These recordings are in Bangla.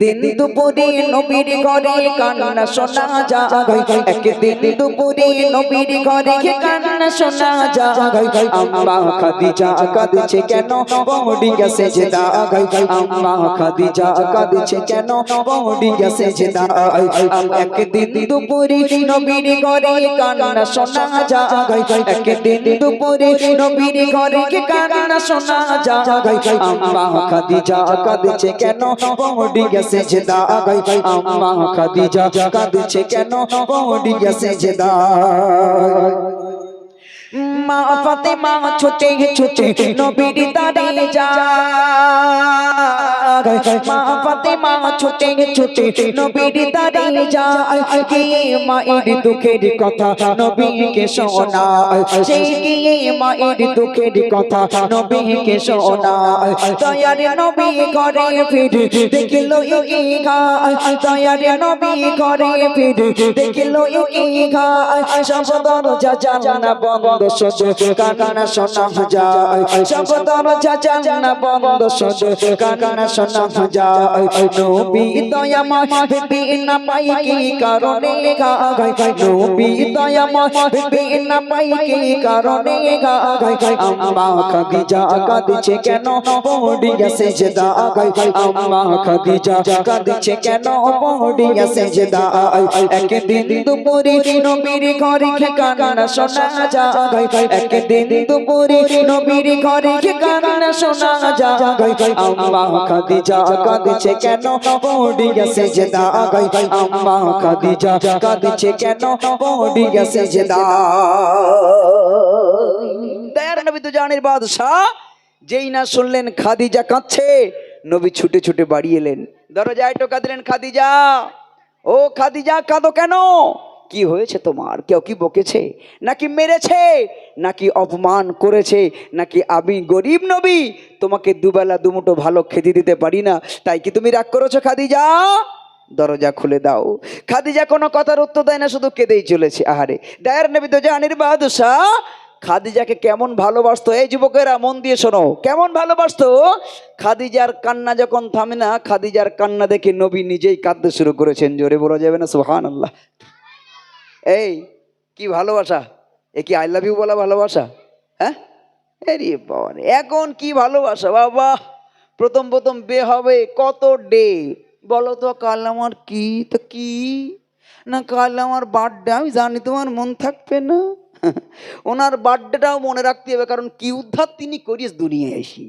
দিন দুপুরে নবীর ঘরে কান্না শোনা যায়। নবীর ঘরে কান্না শোনা যায়। কাঁদছে কেন? বড়ি গেছে যে কাঁদছে কেন? বড়ি গেছে যে দুপুরে নবীর ঘরে কান্না শোনা যায়। দুপুরে নবীর ঘরে কান্না শোনা যায়। কাঁদছে কেন? বড়ি গেছে যে দাগাই আম্মা খাদিজা কাঁদছে কেন বড়ি গেছে যে দাগাই মা ফাতেমা ছুটে ছুটে নবীর দারে যায় মা ফাতেমা ছুটে ছুটে নবীর দারে যায় গিয়ে মায়ের দুঃখের কথা নবীকে শোনায়? সে গিয়ে মায়ের দুঃখের কথা নবীকে শোনায়? দয়ার নবী ঘরে ফিরে দেখিল ঘায় দয়ার নবী ঘরে ফিরে দেখিল ঘায় সব দরজা জানা বন্ধ। সজ কানা শোনা যায় সব দরজা জানা বন্ধ সজ কানা শোনা যায় নবী দয়াময় বিনা পাই কি কারণে গায়, নবী দয়াময় বিনা পাই কি কারণে গায়, আম্মা খাদিজা কাঁদছে কেন? পড়ি গেছে যে দাগাই আম্মা খাদিজা কাঁদছে কেন? পড়ি গেছে একদিন দুপুরে নবীর ঘরে কান্না শোনা যায় একদিন দুপুরে নবীর ঘরে কান্না শোনা যায়, আম্মা খাদিজা কাঁদছে কেন? পড়ি গেছে যে দাগাই আম্মা খাদিজা কাঁদছে কেন? পড়ি গেছে যে দয়ার নবী তো জানের বাদশাহ, যেই না শুনলেন খাদিজা কাঁদছে, নবী ছুটে ছুটে বাড়ি এলেন। দরজায় টোকা দিলেন খাদিজা। ও খাদিজা, কাঁদো কেন? কি হয়েছে তোমার? কেউ কি বকেছে? নাকি মেরেছে? নাকি অপমান করেছে? নাকি আমি গরিব নবী? তোমাকে দুবেলা দুমুটো ভালো খেতে দিতে পারি না। তাই কি তুমি রাগ করেছ খাদিজা? দরজা খুলে দাও। খাদিজা কোনো কথার উত্তর দেয় না, শুধু কেঁদেই চলেছে। আহারে, দায়ের নবী তো জানির বাদশাহ খাদিজাকে কেমন ভালোবাসতো? এই যুবকেরা, মন দিয়ে শোনো। কেমন ভালোবাসতো? খাদিজার কান্না যখন থামে না, খাদিজার কান্না দেখে নবী নিজেই কাঁদতে শুরু করেছেন। জোরে বলা যাবে না? সুহান আল্লাহ এই, কি ভালোবাসা? এ কি আই লাভ ইউ বলা ভালোবাসা? হ্যাঁ? বাবা এখন কি ভালোবাসা? বাবা, প্রথম প্রথম বে হবে কত ডে বলো তো কাল আমার কি? তো কি? না কাল আমার বার্থডে আমি জানি তোমার মন থাকবে না। ওনার বার্থডেটাও মনে রাখতে হবে, কারণ কি উদ্ধার তিনি করিস দুনিয়ায় এসি।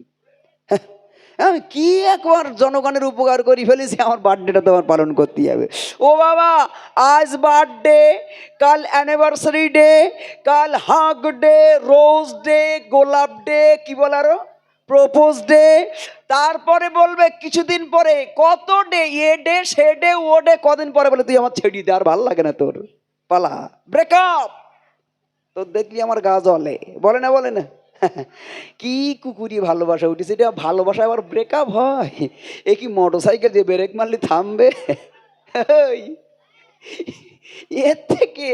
আমি কি একবার জনগণের উপকার করি ফেলেছি, আমার বার্থডেটা তোমার পালন করতে হবে। ও বাবা, আজ বার্থডে কাল অ্যানিভার্সারি ডে কাল হাগ ডে রোজ ডে গোলাপ ডে কি বল আরও? প্রপোজ ডে তারপরে বলবে, কিছুদিন পরে, কত ডে এ ডে সে ডে ও ডে কদিন পরে বলে, তুই আমার ছেড়ে দে, আর ভালো লাগে না তোর। পালা। ব্রেকআপ তোর দেখলি আমার গা জ্বলে। বলে না বলে না। কি কুকুরি ভালোবাসা উঠেছে এটা ভালোবাসা আবার ব্রেকআপ হয়। এ কি মোটর সাইকেল যে ব্রেক মারলে থামবে? এর থেকে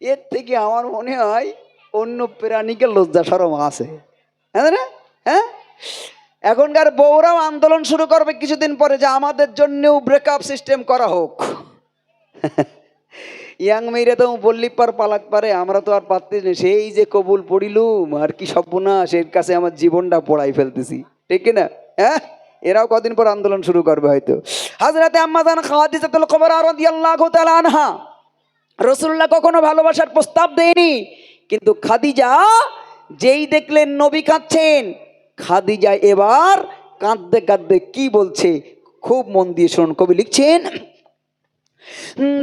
এর থেকে আমার মনে হয় অন্য প্রাণীকে লজ্জা সরম আছে। হ্যাঁ না? হ্যাঁ? এখনকার বউরাও আন্দোলন শুরু করবে কিছুদিন পরে যে আমাদের জন্যেও ব্রেকআপ সিস্টেম করা হোক। ইয়াং মেয়েরা তো বললি পার পালাক পারে, আমরা তো আর পারতেছি না সেই যে কবুল পড়িলুম, আর কি সর্বনাশ, এর কাছে আমার জীবনটা পড়াই ফেলতেছি। ঠিক না হ্যাঁ? এরাও কদিন পর আন্দোলন শুরু করবে হয়তো। হাজরাতে আম্মাজান খাদিজাতুল কবর রাদিয়াল্লাহু তাআলা আনহা। রসুল্লাহ কখনো ভালোবাসার প্রস্তাব দেয়নি, কিন্তু খাদিজা যেই দেখলেন নবী কাঁদছেন, খাদিজা এবার কাঁদতে কাঁদতে কি বলছে? খুব মন দিয়ে শুনুন, কবি লিখছেন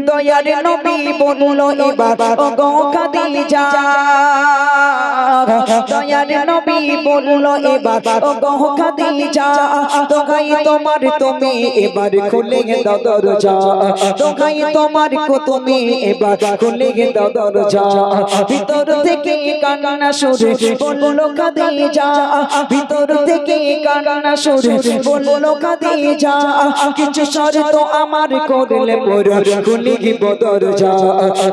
দয়ার নবী বলল, এবার গো খাদিজা দয়ার নবী বলল, এবার গো খাদিজা তোকাই তোমার তুমি, এবার খুলে দাও দরজা। তোকাই তোমার কো তুমি, এবার খুলে দাও দরজা। ভিতর থেকে কান্না সুরে বলল খাদিজা ভিতর থেকে কান্না সুরে বলল খাদিজা কিছু শর্ত আমার করলে মোর খুলি বদর যা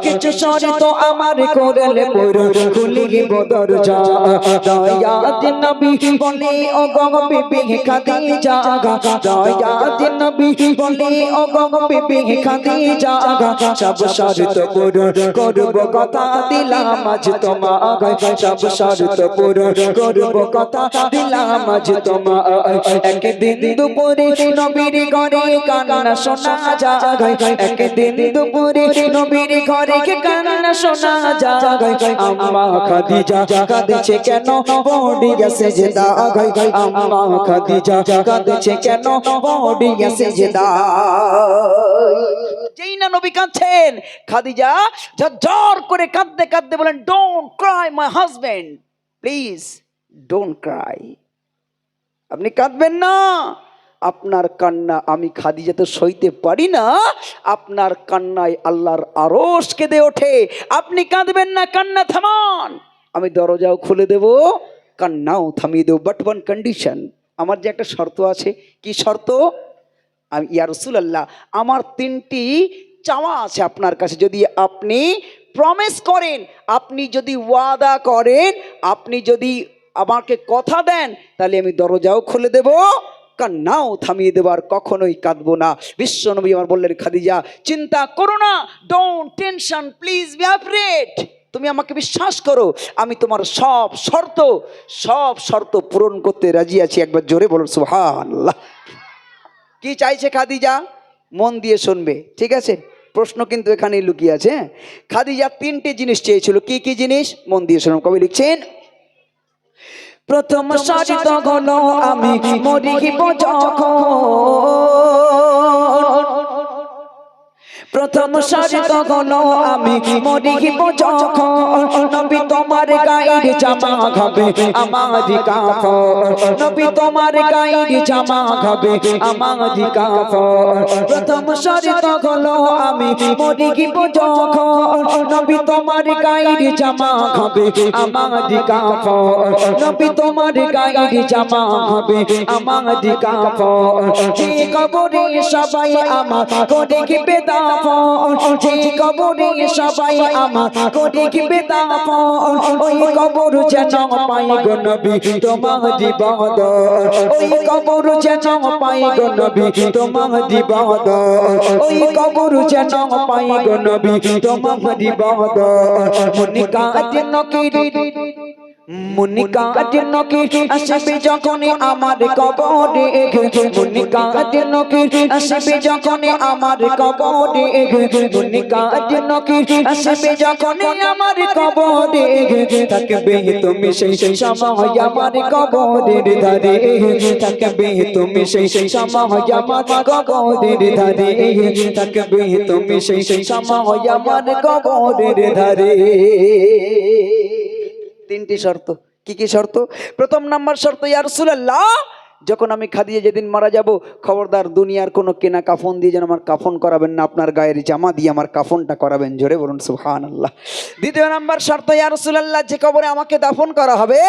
কিছু শর্ত আমার করলে পুরো খুলি বদর যা দয়াত নবী বলে ও গো বিবি খাদিজা দয়াত নবী বলে ও গো বিবি খাদিজা সব শর্ত পুরো করব কথা দিলাম আজ তোমায়। সব শর্ত পুরো করব কথা দিলাম আজ তোমায়। একদিন দুপুরে নবীর ঘরে কান্না শোনা যায়। একদিন দুপুরে নবীর ঘরে কান্না শোনা যায়। আম্মা খাদিজা কাঁদছে কেন? বডি গেছে যে দাগাই আম্মা খাদিজা কাঁদছে কেন? বডি গেছে যে যেই না নবী কাঁদছেন, খাদিজা ঝরঝর করে কাঁদতে কাঁদতে বলেন don't cry my husband please don't cry আপনি কাঁদবেন না। আপনার কান্না আমি খাদিজা তো সইতে পারি না। আপনার কান্নায় আল্লাহর আরস কেঁদে ওঠে। আপনি কাঁদবেন না, কান্না থামান। আমি দরজাও খুলে দেব, কান্নাও থামিয়ে দেবো। বাট ওয়ান কন্ডিশন আমার যে একটা শর্ত আছে, কি শর্ত? আমি, ইয়া আল্লাহ আমার তিনটি চাওয়া আছে আপনার কাছে। যদি আপনি প্রমিস করেন, আপনি যদি ওয়াদা করেন, আপনি যদি আমাকে কথা দেন, তাহলে আমি দরজাও খুলে দেব। কান্নাও থামিয়ে দেবো আর কখনোই কাঁদবো না। বিশ্বনবী আমার বললেন, খাদিজা, চিন্তা করো না don't tension please be afraid তুমি আমাকে বিশ্বাস করো, আমি তোমার সব শর্ত সব শর্ত পূরণ করতে রাজি আছি। একবার জোরে বলুন, সুবহানাল্লাহ। কি চাইছে খাদিজা? মন দিয়ে শুনবে, ঠিক আছে? প্রশ্ন কিন্তু এখানেই লুকিয়ে আছে হ্যাঁ? খাদিজা তিনটে জিনিস চেয়েছিল। কি কি জিনিস? মন দিয়ে শুনুন, কবি লিখছেন প্রথম শর্ত গণ আমি মরিব যখন। প্রথম শর্ত হলো আমি মরিব যখন। নবী তোমার গায়ের জামা খাবে আমার কাফর নবী তোমার গায়ের জামা খাবে আমার কাফর প্রথম শর্ত হলো আমি মরিব যখন। নবী তোমার গায়ের জামা খাবে আমার কাফর নবী তোমার গায়ের জামা খাবে আমার কাফর যে কবরে সবাই আমার করে কি বেদাফন যে কবরে সবাই আমার করে কি বেদাফন। ওই কবর যেন পাই গো নবী, তোমার দিবাদ ওই কবর যেন পাই গো নবী, তোমার দিবাদ ওই কবর যেন পাই গো নবী, তোমার দিবাদ মনে কাজ নকিরি মুনি কাজ নকি আসবে যখন আমার কবরে মুনি কাজ নকি আসবে যখন আমার কবরে মুনি কাজ নকি আসবে যখন আমার কবরে থাকবে তুমি সেই সেই সময় আমার কবরের ধারে। থাকবে তুমি সেই সেই সময় আমার কবরের ধারে। থাকবে তুমি সেই সেই সময় আমার কবরের ধারে। তিনটি শর্ত। কি কি শর্ত? প্রথম নাম্বার শর্ত, ইয়া রাসূলুল্লাহ, যখন আমি খাদিয়ে যেদিন মারা যাব, খবরদার দুনিয়ার কোনো কেনা কাফন দিয়ে যেন আমার কাফন করাবেন না, আপনার গায়ের জামা দিয়ে আমার কাফনটা করাবেন, জোরে বলুন সুবহান আল্লাহ দ্বিতীয় নাম্বার শর্ত, ইয়া রাসূলুল্লাহ, যে কবরে আমাকে দাফন করা হবে,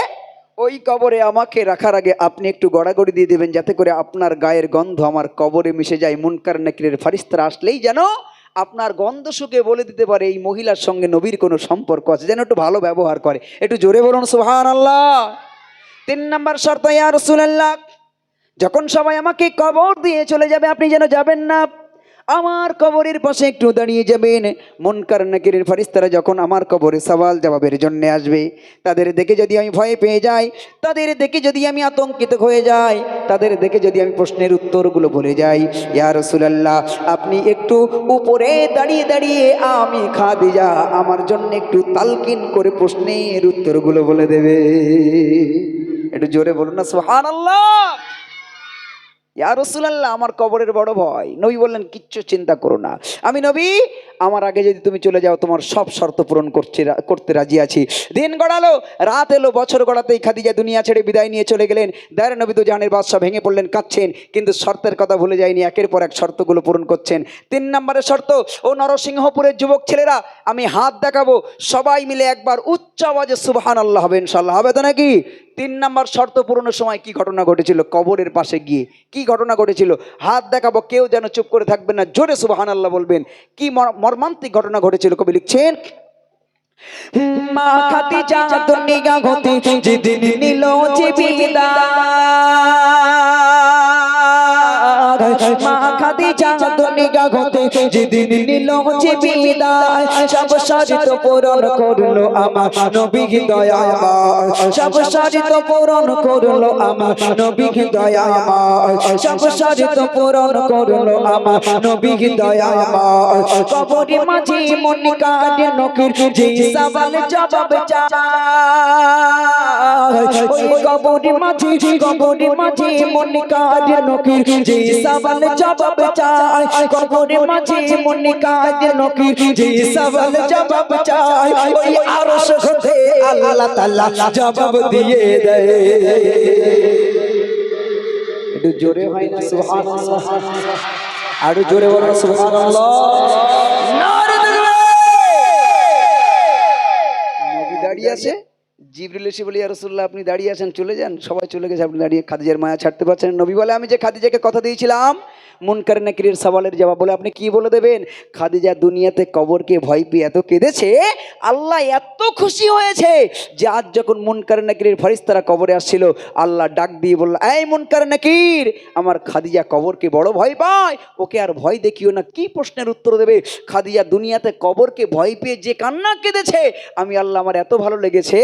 ওই কবরে আমাকে রাখার আগে আপনি একটু গড়াগড়ি দিয়ে দেবেন, যাতে করে আপনার গায়ের গন্ধ আমার কবরে মিশে যায়, মুনকার নাকিরের ফারিস্তারা আসলেই যেন আপনার গন্ধ শুকে বলে দিতে পারে এই মহিলার সঙ্গে নবীর কোনো সম্পর্ক আছে, যেন একটু ভালো ব্যবহার করে। একটু জোরে বলুন সুহান আল্লাহ তিন নম্বর শর্ত, ইয়া রসুল্লাহ যখন সবাই আমাকে কবর দিয়ে চলে যাবে, আপনি যেন যাবেন না। আমার কবরের পাশে একটু দাঁড়িয়ে যাবেন। মনকার নাকিরের ফারিস্তারা যখন আমার কবরে সওয়াল জবাবের জন্য আসবে, তাদের দেখে যদি আমি ভয় পেয়ে যাই, তাদের দেখে যদি আমি আতঙ্কিত হয়ে যাই, তাদের দেখে যদি আমি প্রশ্নের উত্তরগুলো বলে যাই, ইয়া রাসূলুল্লাহ, আপনি একটু উপরে দাঁড়িয়ে দাঁড়িয়ে আমি খাদিজা, আমার জন্য একটু তালকিন করে প্রশ্নের উত্তরগুলো বলে দেবে। একটু জোরে বলুন না, সুবহানাল্লাহ। ইয়া রসুলাল্লাহ, আমার কবরের বড় ভয় নবী বললেন, কিচ্ছু চিন্তা করো না। আমি নবী, আমার আগে যদি তুমি চলে যাও, তোমার সব শর্ত পূরণ করছে করতে রাজি আছি। দিন গড়ালো, রাত এলো, বছর গড়াতেই খাদিজা দুনিয়া ছেড়ে বিদায় নিয়ে চলে গেলেন। দায়ের নবী তো জানের বাদশাহ ভেঙে পড়লেন, কাঁদছেন, কিন্তু শর্তের কথা ভুলে যায়নি, একের পর এক শর্তগুলো পূরণ করছেন। তিন নম্বরের শর্ত, ও নরসিংহপুরের যুবক ছেলেরা, আমি হাত দেখাবো, সবাই মিলে একবার উচ্চ আওয়াজে সুবহান আল্লাহ হবে ইনশাল্লাহ হবে তো নাকি? তিন নাম্বার শর্ত পূরণের সময় কি ঘটনা ঘটেছিল? কবরের পাশে গিয়ে কি ঘটনা ঘটেছিল? হাত দেখাবো, কেউ যেন চুপ করে থাকবেন না। জোরে সুবাহান আল্লাহ বলবেন, কি মর্মান্তিক ঘটনা ঘটেছিল? কবি লিখছেন, মা বিদায় মা খাদিজা দুনিয়া হতে যেদিন নিল যে বিদায় সব শর্ত পূরণ করল আমার নবী দয়াময় সব শর্ত পূরণ করল আমার নবী দয়াময় সব শর্ত পূরণ করল আমার নবী দয়াময় কবরে মাঝে মনে কাটে নকির যে সওয়াল জবাব চায়। ওই কবরে মাঝে কবরে মাঝে মনে কাটে নকির যে সওয়াল জবাব চায় কবরে মাঝে মনে কাটে নকির যে সবাল জবাব চাই ওই আরশ হতে আল্লাহ তাআলা জবাব দিয়ে দেয় একটু জোরে হয় না সুবহানাল্লাহ। আরও জোরে বলো সুবহানাল্লাহ। জিবরিল বলি রসুল্লাহ আপনি দাঁড়িয়ে আছেন, চলে যান। সবাই চলে গেছে, আপনি দাঁড়িয়ে খাদিজার মায়া ছাড়তে পারছেন নবী বলে, আমি যে খাদিজাকে কথা দিয়েছিলাম মুনকার নাকিরের সওয়ালের জবাব বলে আপনি কি বলে দেবেন? খাদিজা দুনিয়াতে কবরকে ভয় পেয়ে এত কেঁদেছে, আল্লাহ এত খুশি হয়েছে যে আজ যখন মুনকার নাকিরের ফরিস্তারা কবরে আসছিল, আল্লাহ ডাক দিয়ে বলল, এই মুনকার নাকির আমার খাদিজা কবরকে বড় ভয় পায়, ওকে আর ভয় দেখিও না, কি প্রশ্নের উত্তর দেবে? খাদিজা দুনিয়াতে কবরকে ভয় পেয়ে যে কান্না কেঁদেছে, আমি আল্লাহ আমার এত ভালো লেগেছে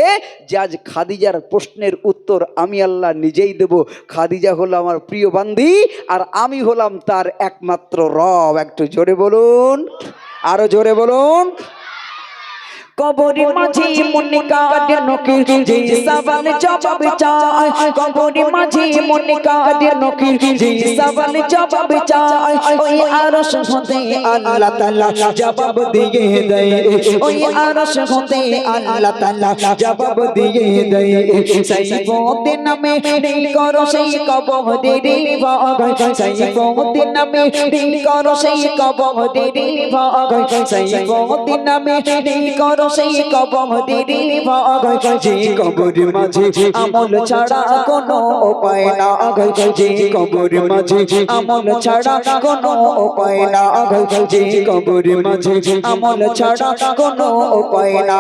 যে আজ খাদিজার প্রশ্নের উত্তর আমি আল্লাহ নিজেই দেব। খাদিজা হলো আমার প্রিয় বান্দি, আর আমি হলাম তার একমাত্র রব। একটু জোরে বলুন। আরও জোরে বলুন। কবরে মাঝে মনে কাটে নকির যে সওয়াল জবাব চায় কবরে মাঝে মনে কাটে নকির যে সওয়াল জবাব চায় ওই আরশ হতে আল্লাহ তাআলা জবাব দিয়ে দেয় ওই আরশ হতে আল্লাহ তাআলা জবাব দিয়ে দেয় সাইফতে নামে নেই করো সেই কবরে রে ভাগ সাইফতে নামে নেই করো সেই কবরে রে ভাগ সাইফতে নামে নেই করো সেই কবরে রে ভাগ যে কবর মাঝে আমল ছাড়া কোনো উপায় না। যে কবর মাঝে আমল ছাড়া কোনো উপায় না। যে কবর মাঝে আমল ছাড়া কোনো উপায় না।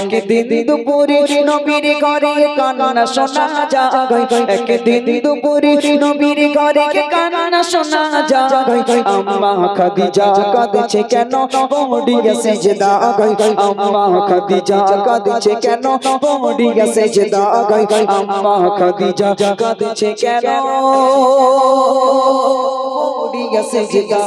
একদিন দুপুরে নবীর ঘরে কান্না শোনা যায়। একদিন দুপুরে নবীর ঘরে কান্না শোনা যায়। আম্মা খাদিজা কাঁদছে কেন? পড়িয়া সেজদা। আম্মা খাদিজা কাঁদছে কেন? পড়িয়া সেজদা আম্মা খাদিজা কাঁদছে কেন? পড়িয়া সেজদা